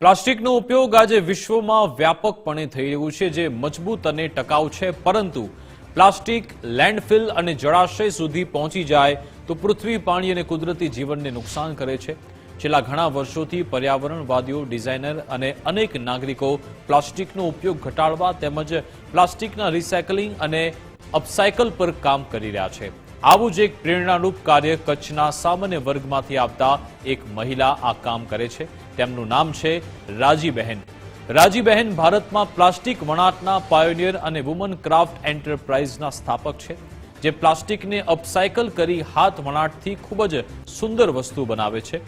પ્લાસ્ટિકનો ઉપયોગ આજે વિશ્વમાં વ્યાપકપણે થઈ રહ્યું છે, જે મજબૂત અને ટકાઉ છે. પરંતુ પ્લાસ્ટિક લેન્ડફિલ અને જળાશય સુધી પહોંચી જાય તો પૃથ્વી, પાણી અને કુદરતી જીવનને નુકસાન કરે છે. છેલ્લા ઘણા વર્ષોથી પર્યાવરણવાદીઓ, ડિઝાઇનર અને અનેક નાગરિકો પ્લાસ્ટિકનો ઉપયોગ ઘટાડવા તેમજ પ્લાસ્ટિકના રિસાયકલિંગ અને અપસાયકલ પર કામ કરી રહ્યા છે. આવું જ એક પ્રેરણારૂપ કાર્ય કચ્છના સામાન્ય વર્ગમાંથી આવતા એક મહિલા આ કામ કરે છે. તેમનું નામ છે રાજીબહેન. રાજીબહેન ભારતમાં પ્લાસ્ટિક વણાટના પાયોનિયર અને વુમન ક્રાફ્ટ એન્ટરપ્રાઇઝના સ્થાપક છે, જે પ્લાસ્ટિકને અપસાયકલ કરી હાથ વણાટથી ખૂબ જ સુંદર વસ્તુ બનાવે છે.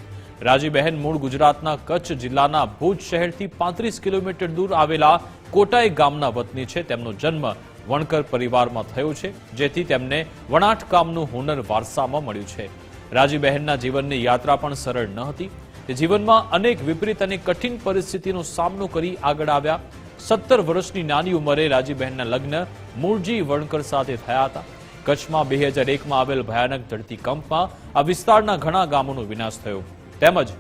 રાજીબહેન મૂળ ગુજરાતના કચ્છ જિલ્લાના ભુજ શહેરથી પાંત્રીસ કિલોમીટર દૂર આવેલા કોટાઈ ગામના વતની છે. તેમનો જન્મ વણકર પરિવારમાં થયો છે, જેથી તેમને વણાટ કામનું હુનર વારસામાં મળ્યું છે. રાજીબહેનના જીવનની યાત્રા પણ સરળ ન હતી. તે જીવનમાં અનેક વિપરીત અને કઠિન પરિસ્થિતિનો સામનો કરી આગળ આવ્યા. સત્તર વર્ષની નાની ઉંમરે રાજીબહેનના લગ્ન મૂળજી વણકર સાથે થયા હતા. કચ્છમાં બે હજાર એકમાં આવેલ ભયાનક ધરતીકંપમાં આ વિસ્તારના ઘણા ગામોનો વિનાશ થયો. તેમજ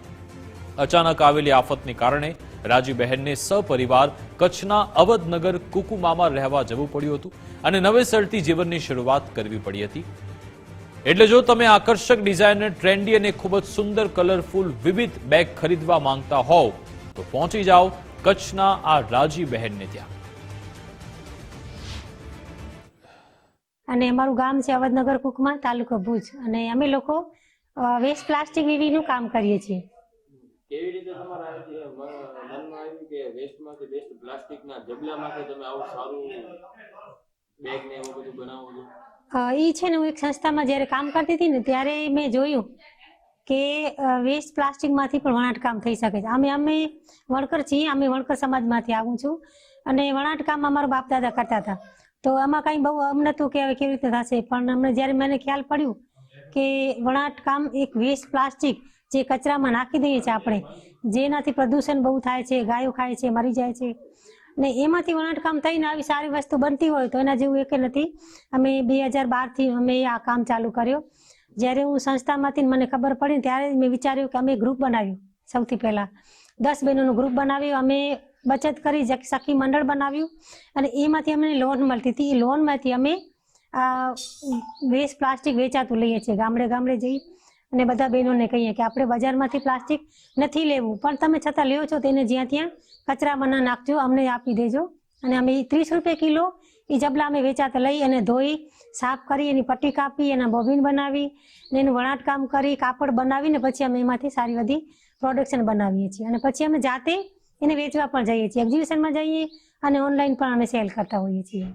અચાનક આવેલી આફતને કારણે રાજીબહેનને સપરિવાર કચ્છના અવધનગર કુકુમામાં રહેવા જવું પડ્યું હતું અને નવેસરથી જીવનની શરૂઆત કરવી પડી હતી. એટલે જો તમે આકર્ષક ડિઝાઇનર ટ્રેન્ડી અને ખૂબ જ સુંદર કલરફુલ વિવિધ બેગ ખરીદવા માંગતા હોવ, તો પહોંચી જાઓ કચ્છના આ રાજીબહેનને ત્યાં. અને અમારું ગામ છે અવધનગર કુકમાં, તાલુકો ભુજ. અને અમે લોકો વેસ્ટ પ્લાસ્ટિક વીવીનું કામ કરીએ છીએ. કેવી રીતે તમારા મનમાં આવ્યું કે વેસ્ટમાંથી બેસ્ટ પ્લાસ્ટિકના ઢગલામાંથી તમે આવું સારું બેગ ને એવું બધું બનાવો છો? એ છે ને, હું એક સંસ્થામાં જ્યારે કામ કરતી હતી ને, ત્યારે મેં જોયું કે વેસ્ટ પ્લાસ્ટિકમાંથી પણ વણાટ કામ થઈ શકે છે. અમે અમે વણકર છીએ, અમે વણકર સમાજમાંથી આવું છું. અને વણાટ કામ અમારા બાપ દાદા કરતા હતા. તો આમાં કાંઈ બહુ અમ તો કે હવે કેવી રીતે થશે. પણ અમને જ્યારે મને ખ્યાલ પડ્યું કે વણાટ કામ એક વેસ્ટ પ્લાસ્ટિક જે કચરામાં નાખી દઈએ છીએ આપણે, જેનાથી પ્રદૂષણ બહુ થાય છે, ગાયો ખાય છે, મરી જાય છે. ને એમાંથી વણાટકામ થઈને આવી સારી વસ્તુ બનતી હોય તો એના જેવું એક નથી. અમે બે હજાર બારથી અમે આ કામ ચાલુ કર્યો. જ્યારે હું સંસ્થામાંથી મને ખબર પડી ત્યારે મેં વિચાર્યું કે અમે ગ્રુપ બનાવ્યું સૌથી પહેલાં. દસ બહેનોનું ગ્રુપ બનાવ્યું, અમે બચત કરી સખી મંડળ બનાવ્યું. અને એમાંથી અમને લોન મળતી હતી. એ લોનમાંથી અમે વેસ્ટ પ્લાસ્ટિક વેચાતું લઈએ છીએ ગામડે ગામડે જઈ. અને બધા બહેનોને કહીએ કે આપણે બજારમાંથી પ્લાસ્ટિક નથી લેવું, પણ તમે છતાં લ્યો છો તેને જ્યાં ત્યાં કચરામાં ના નાખજો, અમને આપી દેજો. અને અમે ત્રીસ રૂપિયા કિલો એ જબલા અમે વેચાતા લઈ અને ધોઈ, સાફ કરી, એની પટ્ટી કાપી, એના બોબીન બનાવી, ને એનું વણાટકામ કરી, કાપડ બનાવીને પછી અમે એમાંથી સારી બધી પ્રોડક્શન બનાવીએ છીએ. અને પછી અમે જાતે એને વેચવા પણ જઈએ છીએ. એક્ઝિબિશનમાં જઈએ અને ઓનલાઈન પણ અમે સેલ કરતા હોઈએ છીએ.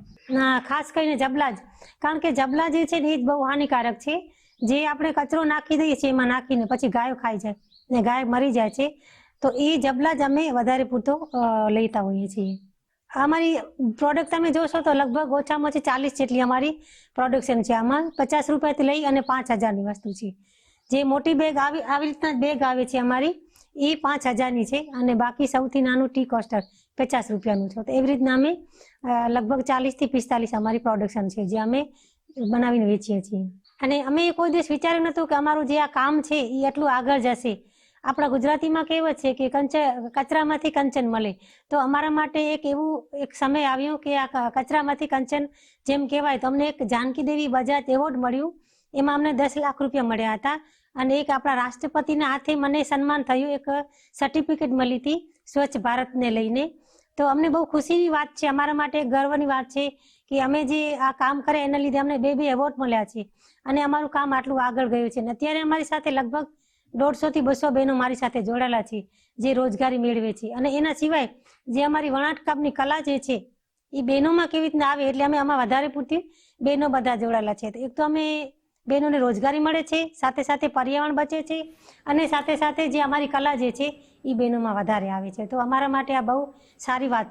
ખાસ કરીને જબલા જ. કારણ કે જબલા જે છે ને, એ જ બહુ હાનિકારક છે. જે આપણે કચરો નાખી દઈએ છીએ, એમાં નાખીને પછી ગાયો ખાઈ જાય ને ગાય મરી જાય છે, તો એ જબલા જ અમે વધારે પૂરતો લેતા હોઈએ છીએ. અમારી પ્રોડક્ટ તમે જોશો તો લગભગ ઓછામાં ઓછી ચાલીસ જેટલી અમારી પ્રોડક્શન છે. આમાં પચાસ રૂપિયાથી લઈ અને પાંચ હજારની વસ્તુ છે. જે મોટી બેગ આવી આવી રીતના બેગ આવે છે અમારી, એ પાંચ હજારની છે અને બાકી સૌથી નાનું ટી કોસ્ટર પચાસ રૂપિયાનું છે. તો એવી રીતના અમે લગભગ ચાલીસથી પિસ્તાલીસ અમારી પ્રોડક્શન છે જે અમે બનાવીને વેચીએ છીએ. અને અમે કોઈ દિવસ વિચાર્યું નહોતું કે અમારું જે આ કામ છે એ એટલું આગળ જશે. આપણા ગુજરાતીમાં કહેવત છે કે કંચ, કચરામાંથી કંચન મળે. તો અમારા માટે એક એવું એક સમય આવ્યો કે આ કચરામાંથી કંચન જેમ કહેવાય તો અમને એક જાનકી દેવી બજાજ એવોર્ડ મળ્યું. એમાં અમને દસ લાખ રૂપિયા મળ્યા હતા. અને એક આપણા રાષ્ટ્રપતિના હાથે મને સન્માન થયું. એક સર્ટિફિકેટ મળી હતી સ્વચ્છ ભારતને લઈને. તો અમને બહુ ખુશીની વાત છે, અમારા માટે ગર્વની વાત છે કે અમે જે આ કામ કરે એના લીધે અમને બે બે એવોર્ડ મળ્યા છે અને અમારું કામ આટલું આગળ ગયું છે. અને અત્યારે અમારી સાથે લગભગ દોઢસોથી બસો બહેનો મારી સાથે જોડાયેલા છે, જે રોજગારી મેળવે છે. અને એના સિવાય જે અમારી વણાટકામની કલા જે છે, એ બહેનોમાં કેવી રીતના આવે એટલે અમે આમાં વધારે પૂરતી બહેનો બધા જોડાયેલા છે. એક તો અમે બહેનોને રોજગારી મળે છે, સાથે સાથે પર્યાવરણ બચે છે અને સાથે સાથે જે અમારી કલા જે છે એ બહેનોમાં વધારે આવે છે. તો અમારા માટે આ બહુ સારી વાત